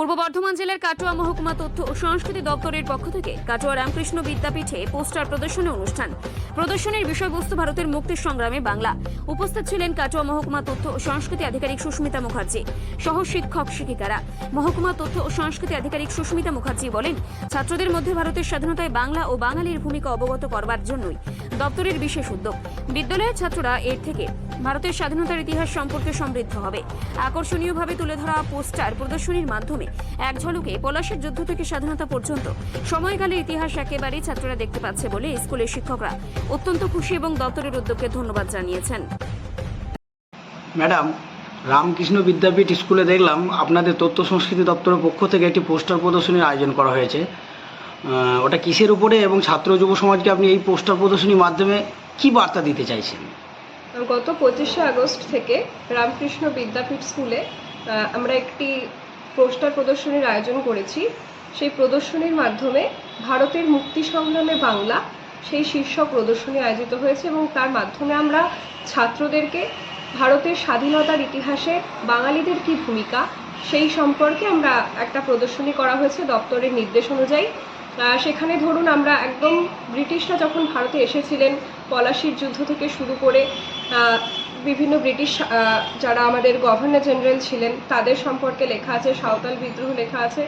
পূর্ব বর্ধমান জেলার কাটোয়া মহকুমা তথ্য ও সংস্কৃতি দপ্তরের পক্ষ থেকে কাটোয়া রামকৃষ্ণ বিদ্যাপীঠে পোস্টার প্রদর্শনী অনুষ্ঠান। প্রদর্শনীর বিষয়বস্তু ভারতের মুক্তির সংগ্রামে বাংলা। উপস্থিত ছিলেন কাটোয়া মহকুমা তথ্য ও সংস্কৃতি আধিকারিক সুস্মিতা মুখার্জি সহ শিক্ষক শিক্ষিকারা। মহকুমা তথ্য ও সংস্কৃতি আধিকারিক সুস্মিতা মুখার্জি বলেন, ছাত্রদের মধ্যে ভারতের স্বাধীনতায় বাংলা ও বাঙালির ভূমিকা অবগত করবার জন্যই দপ্তরের বিশেষ উদ্যোগ। বিদ্যালয়ের ছাত্ররা এর থেকে ভারতের স্বাধীনতার ইতিহাস সম্পর্কে সমৃদ্ধ হবে। আকর্ষণীয়ভাবে তুলে ধরা পোস্টার প্রদর্শনীর মাধ্যমে এক ঝলকে পলাশের যুদ্ধ থেকে স্বাধীনতা পর্যন্ত সময়কালের ইতিহাস একেবারেই ছাত্ররা দেখতে পাচ্ছে বলে স্কুলের শিক্ষকরা অত্যন্ত খুশি এবং দপ্তরের উদ্যোগকে ধন্যবাদ জানিয়েছেন। ম্যাডাম, রামকৃষ্ণ বিদ্যাপীঠ স্কুলে দেখলাম আপনাদের তথ্য সংস্কৃতি দপ্তরের পক্ষ থেকে একটি পোস্টার প্রদর্শনীর আয়োজন করা হয়েছে। ওটা কিসের উপরে এবং ছাত্র যুব সমাজকে আপনি এই পোস্টার প্রদর্শনীর মাধ্যমে কি বার্তা দিতে চাইছেন? গত পঁচিশে আগস্ট থেকে রামকৃষ্ণ বিদ্যাপীঠ স্কুলে আমরা একটি পোস্টার প্রদর্শনীর আয়োজন করেছি। সেই প্রদর্শনীর মাধ্যমে ভারতের মুক্তি সংগ্রামে বাংলা সেই শীর্ষক প্রদর্শনী আয়োজিত হয়েছে এবং তার মাধ্যমে আমরা ছাত্রদেরকে ভারতের স্বাধীনতার ইতিহাসে বাঙালিদের কি ভূমিকা সেই সম্পর্কে আমরা একটা প্রদর্শনী করা হয়েছে দপ্তরের নির্দেশ অনুযায়ী। সেখানে ধরুন আমরা একদম ব্রিটিশরা যখন ভারতে এসেছিলেন পলাশির যুদ্ধ থেকে শুরু করে বিভিন্ন ব্রিটিশ যারা আমাদের গভর্নর জেনারেল ছিলেন, তাদের সম্পর্কে লেখা আছে, সাঁওতাল বিদ্রোহ লেখা আছে,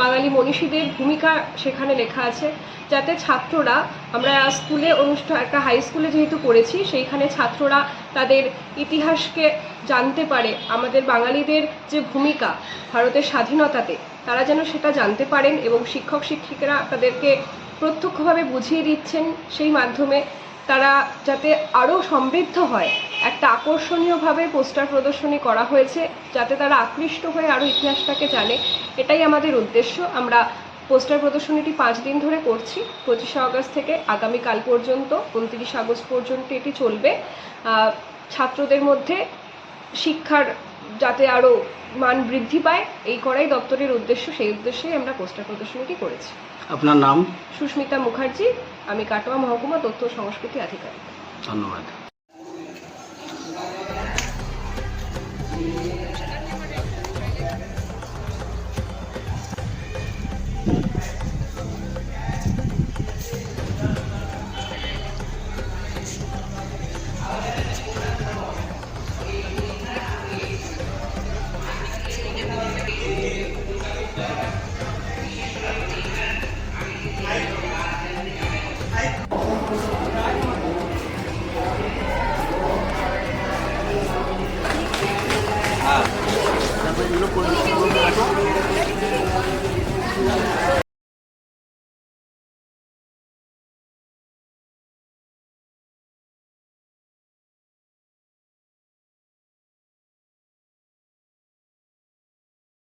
বাঙালি মনীষীদের ভূমিকা সেখানে লেখা আছে, যাতে ছাত্ররা, আমরা স্কুলে অনুষ্ঠান একটা হাই স্কুলে যেহেতু পড়েছি, সেইখানে ছাত্ররা তাদের ইতিহাসকে জানতে পারে, আমাদের বাঙালিদের যে ভূমিকা ভারতের স্বাধীনতাতে, তারা যেন সেটা জানতে পারেন এবং শিক্ষক শিক্ষিকারা তাদেরকে প্রত্যক্ষভাবে বুঝিয়ে দিচ্ছেন, সেই মাধ্যমে তারা যাতে আরও সমৃদ্ধ হয়, একটা আকর্ষণীয়ভাবে পোস্টার প্রদর্শনী করা হয়েছে, যাতে তারা আকৃষ্ট হয়ে আরও ইতিহাসটাকে জানে। এটাই আমাদের উদ্দেশ্য। আমরা পোস্টার প্রদর্শনীটি পাঁচ দিন ধরে করছি। পঁচিশে আগস্ট থেকে আগামীকাল পর্যন্ত, উনত্রিশে আগস্ট পর্যন্ত এটি চলবে। ছাত্রদের মধ্যে শিক্ষার যাতে আরও মান বৃদ্ধি পায় এই করাই দপ্তরের উদ্দেশ্য সেই উদ্দেশ্যেই আমরা পোস্টার প্রদর্শনীটি করেছি। আপনার নাম? সুস্মিতা মুখার্জি আমি কাটোয়া মহকুমা তথ্য সংস্কৃতি আধিকারিক। ধন্যবাদ। 来。